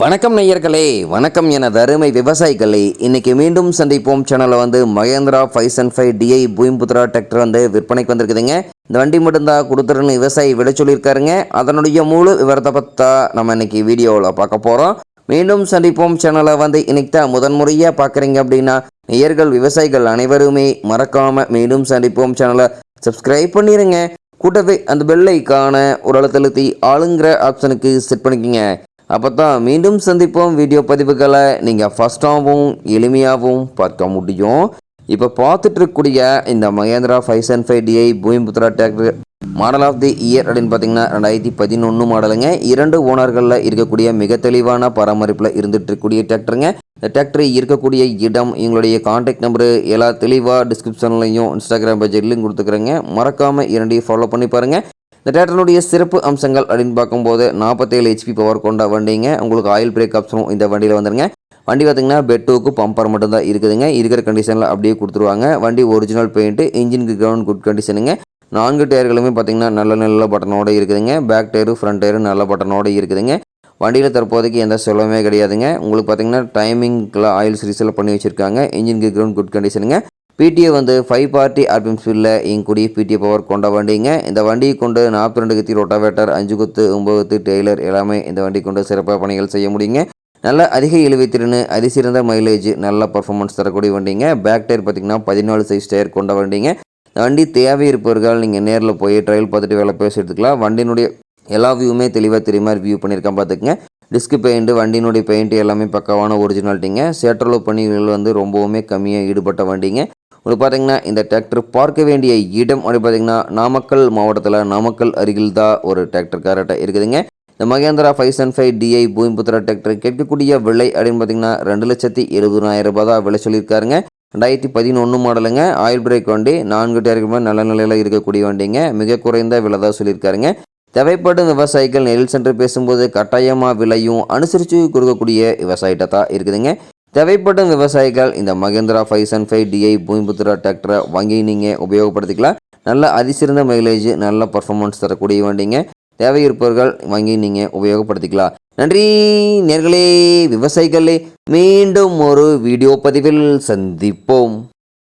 வணக்கம் நேயர்களே வணக்கம் எனது அருமை விவசாயிகளே. இன்றைக்கி மீண்டும் சந்திப்போம். சேனலில் வந்து Mahindra five and five DI Bhoomiputra tractor வந்து விற்பனைக்கு வந்திருக்குதுங்க. இந்த வண்டி மட்டும்தான் கொடுத்துருன்னு விவசாயி விட சொல்லியிருக்காருங்க. அதனுடைய முழு விவரத்தை பற்றா நம்ம இன்னைக்கு வீடியோவில் பார்க்க போகிறோம் மீண்டும் சந்திப்போம். சேனலை வந்து இன்னைக்கு தான் முதன்முறையாக பார்க்குறீங்க அப்படின்னா நேயர்கள் விவசாயிகள் அனைவருமே மறக்காமல் மீண்டும் சந்திப்போம். சேனலை சப்ஸ்கிரைப் பண்ணிடுங்க கூட்டத்தை அந்த பெல்லைக்கான ஒரு அழுத்தழுத்தி ஆளுங்கிற ஆப்ஷனுக்கு செட் பண்ணிக்கோங்க. அப்போ தான் மீண்டும் சந்திப்போம் வீடியோ பதிவுகளை. நீங்கள் ஃபஸ்ட்டாகவும் எளிமையாகவும் பார்க்க முடியும். இப்போ பார்த்துட்டு இருக்கக்கூடிய இந்த Mahindra five seven five DI Bhoomiputra tractor model of the year அப்படின்னு பார்த்தீங்கன்னா ரெண்டாயிரத்தி பதினொன்று மாடலுங்க. இரண்டு ஓனர்களில் இருக்கக்கூடிய மிக தெளிவான பராமரிப்பில் இருந்துட்டு இருக்கக்கூடிய டிராக்டருங்க இந்த டிராக்டர் இருக்கக்கூடிய இடம் எங்களுடைய கான்டாக்ட் நம்பரு எல்லா தெளிவாக டிஸ்கிரிப்ஷன்லையும் இன்ஸ்டாகிராம் பேஜ்லையும் கொடுத்துக்கிறேங்க. மறக்காமல் இரண்டையும் ஃபாலோ பண்ணி பாருங்கள் இந்த டேட்டனுடைய சிறப்பு அம்சங்கள் அப்படின்னு பார்க்கும்போது நாற்பத்தேழு ஹெச்பி பவர் கொண்ட வண்டிங்க. உங்களுக்கு ஆயில் பிரேக் ஆப்ஷனும் இந்த வண்டியில் வந்துருங்க. வண்டி பார்த்தீங்கன்னா பெட்டுக்கு பம்பர் மட்டும்தான் இருக்குதுங்க. இருக்கிற கண்டிஷனில் அப்படியே கொடுத்துருவாங்க. வண்டி ஒரிஜினல் பெயிண்ட்டு இன்ஜினுக்கு கிரவுண்ட் குட் கண்டிஷனுங்க நான்கு டயர்களுமே பார்த்தீங்கன்னா நல்ல நல்ல பட்டனோடு இருக்குதுங்க. பேக் டயரு ஃப்ரண்ட் டயரு நல்ல பட்டனோடு இருக்குதுங்க. வண்டியில் தற்போதைக்கு எந்த செலவுமே கிடையாதுங்க. உங்களுக்கு பார்த்தீங்கன்னா டைமிங்கில் ஆயில் சீரிஸில் பண்ணி வச்சுருக்காங்க. இன்ஜினுக்கு கிரவுண்ட் குட் கண்டிஷனுங்க பிடிஏ வந்து ஃபைவ் பார்ட்டி ஆர்பிஎம் ஸ்பீடில் இங்கூடிய பிடிஏ பவர் கொண்ட வண்டிங்க. இந்த வண்டியை கொண்டு நாற்பத்தி ரெண்டு கத்தி ரொட்டாவேட்டர் அஞ்சு குத்து ஒம்பது குத்து டெய்லர் எல்லாமே இந்த வண்டி கொண்டு சிறப்பாக பணிகள் செய்ய முடியுங்க. நல்ல அதிக இழுவைத்திறன் அதிசிறந்த மைலேஜ் நல்ல பர்ஃபார்மன்ஸ் தரக்கூடிய வண்டிங்க. பேக் டயர் பார்த்திங்கன்னா பதினாலு சைஸ் டயர் கொண்ட வண்டிங்க. இந்த வண்டி தேவை இருப்பவர்கள் நீங்கள் நேரில் போய் ட்ரையல் பார்த்துட்டு வேலை பேசி எடுத்துக்கலாம். வண்டியினுடைய எல்லா வியூவுமே தெளிவாக தெரியுமா? வியூ பண்ணியிருக்கேன் பார்த்துக்குங்க டிஸ்க் பெயிண்ட்டு வண்டியினுடைய பெயிண்ட் எல்லாமே பக்கவான ஒரிஜினாலிட்டிங்க சேற்றளவு பணிகள் வந்து ரொம்பவுமே கம்மியாக ஈடுபட்ட வண்டிங்க. உங்களுக்கு பார்த்தீங்கன்னா இந்த டிராக்டர் பார்க்க வேண்டிய இடம் அப்படி பார்த்தீங்கன்னா நாமக்கல் மாவட்டத்தில் நாமக்கல் அருகில் தான் ஒரு டிராக்டர் காரட்டை இருக்குதுங்க. இந்த Mahindra five seven five DI Bhoomiputra tractor கேட்கக்கூடிய விலை அப்படின்னு பார்த்தீங்கன்னா ரெண்டு லட்சத்தி எழுபதாயிரம் ரூபாய் தான் விலை சொல்லியிருக்காருங்க. ரெண்டாயிரத்தி பதினொன்று மாடலுங்க. ஆயில் பிரேக் வண்டி நான்கு டயருக்கு நல்ல நிலையில் இருக்கக்கூடிய வண்டிங்க. மிக குறைந்த விலை தான் சொல்லியிருக்காருங்க. தேவைப்படும் விவசாயிகள் நெல் சென்று பேசும்போது கட்டாயமாக விலையும் அனுசரித்து கொடுக்கக்கூடிய விவசாயிட்ட தான் இருக்குதுங்க. தேவைப்படும் விவசாயிகள் இந்த Mahindra five Sun five DI Bhoomiputra டிராக்டரை வாங்கி நீங்கள் உபயோகப்படுத்திக்கலாம். நல்ல அதிசிறந்த மைலேஜ் நல்ல பர்ஃபார்மன்ஸ் தரக்கூடிய வண்டிங்க. தேவை இருப்பவர்கள் வாங்கி நீங்கள் உபயோகப்படுத்திக்கலாம். நன்றி நேர்களே விவசாயிகளே. மீண்டும் ஒரு வீடியோ பதிவில் சந்திப்போம்.